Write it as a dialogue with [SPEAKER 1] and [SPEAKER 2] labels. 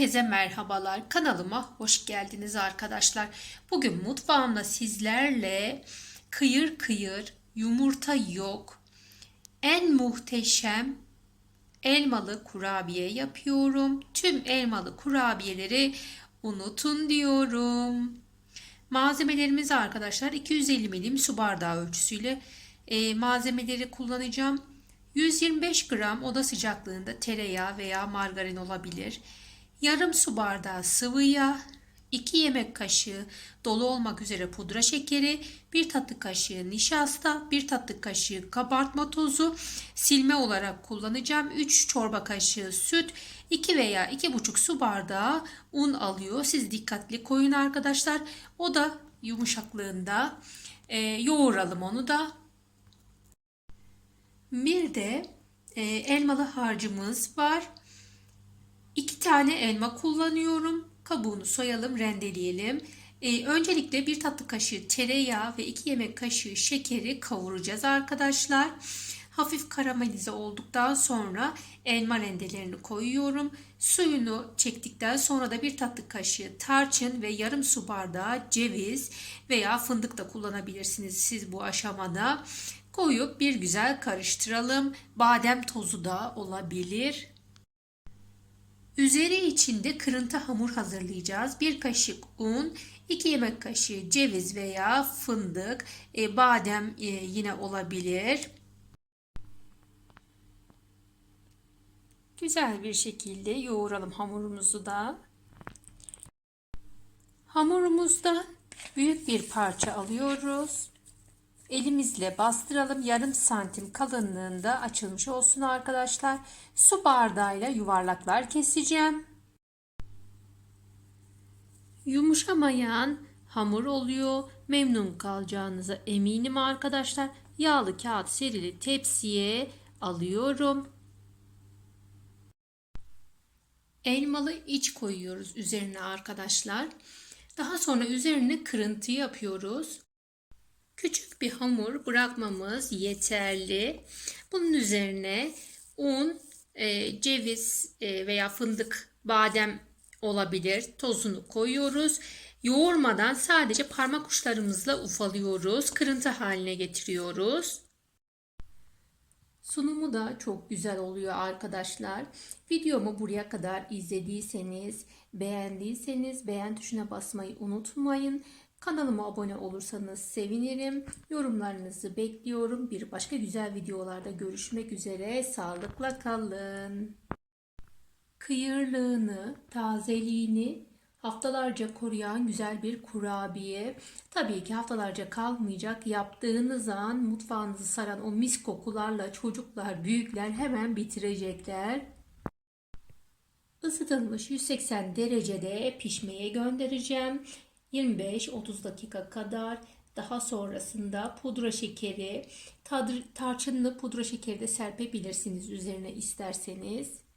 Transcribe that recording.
[SPEAKER 1] Herkese merhabalar. Kanalıma hoş geldiniz arkadaşlar. Bugün mutfağımda sizlerle kıyır kıyır yumurta yok en muhteşem elmalı kurabiye yapıyorum. Tüm elmalı kurabiyeleri unutun diyorum. Malzemelerimiz arkadaşlar 250 milim su bardağı ölçüsüyle e, malzemeleri kullanacağım. 125 gram oda sıcaklığında tereyağı veya margarin olabilir. Yarım su bardağı sıvı yağ, 2 yemek kaşığı dolu olmak üzere pudra şekeri, 1 tatlı kaşığı nişasta, 1 tatlı kaşığı kabartma tozu, silme olarak kullanacağım. 3 çorba kaşığı süt, 2 veya 2,5 su bardağı un alıyor. Siz dikkatli koyun arkadaşlar. O da yumuşaklığında e, yoğuralım onu da. Bir de e, elmalı harcımız var. Tane elma kullanıyorum. Kabuğunu soyalım, rendeleyelim. Ee, öncelikle bir tatlı kaşığı tereyağı ve iki yemek kaşığı şekeri kavuracağız arkadaşlar. Hafif karamelize olduktan sonra elma rendelerini koyuyorum. Suyunu çektikten sonra da bir tatlı kaşığı tarçın ve yarım su bardağı ceviz veya fındık da kullanabilirsiniz siz bu aşamada. Koyup bir güzel karıştıralım. Badem tozu da olabilir. Üzeri içinde kırıntı hamur hazırlayacağız. Bir kaşık un, 2 yemek kaşığı ceviz veya fındık, e, badem e, yine olabilir. Güzel bir şekilde yoğuralım hamurumuzu da. Hamurumuzdan büyük bir parça alıyoruz. Elimizle bastıralım. Yarım santim kalınlığında açılmış olsun arkadaşlar. Su bardağıyla yuvarlaklar keseceğim. Yumuşamayan hamur oluyor. Memnun kalacağınıza eminim arkadaşlar. Yağlı kağıt serili tepsiye alıyorum. Elmalı iç koyuyoruz üzerine arkadaşlar. Daha sonra üzerine kırıntı yapıyoruz. Küçük bir hamur bırakmamız yeterli. Bunun üzerine un, e, ceviz e, veya fındık, badem olabilir. Tozunu koyuyoruz. Yoğurmadan sadece parmak uçlarımızla ufalıyoruz. Kırıntı haline getiriyoruz. Sunumu da çok güzel oluyor arkadaşlar. Videomu buraya kadar izlediyseniz, beğendiyseniz beğen tuşuna basmayı unutmayın. Kanalıma abone olursanız sevinirim. Yorumlarınızı bekliyorum. Bir başka güzel videolarda görüşmek üzere. Sağlıkla kalın. Kıyırlığını, tazeliğini haftalarca koruyan güzel bir kurabiye. Tabii ki haftalarca kalmayacak. Yaptığınız an mutfağınızı saran o mis kokularla çocuklar, büyükler hemen bitirecekler. Isıtılmış 180 derecede pişmeye göndereceğim. 25-30 dakika kadar daha sonrasında pudra şekeri, tarçınlı pudra şekeri de serpebilirsiniz üzerine isterseniz.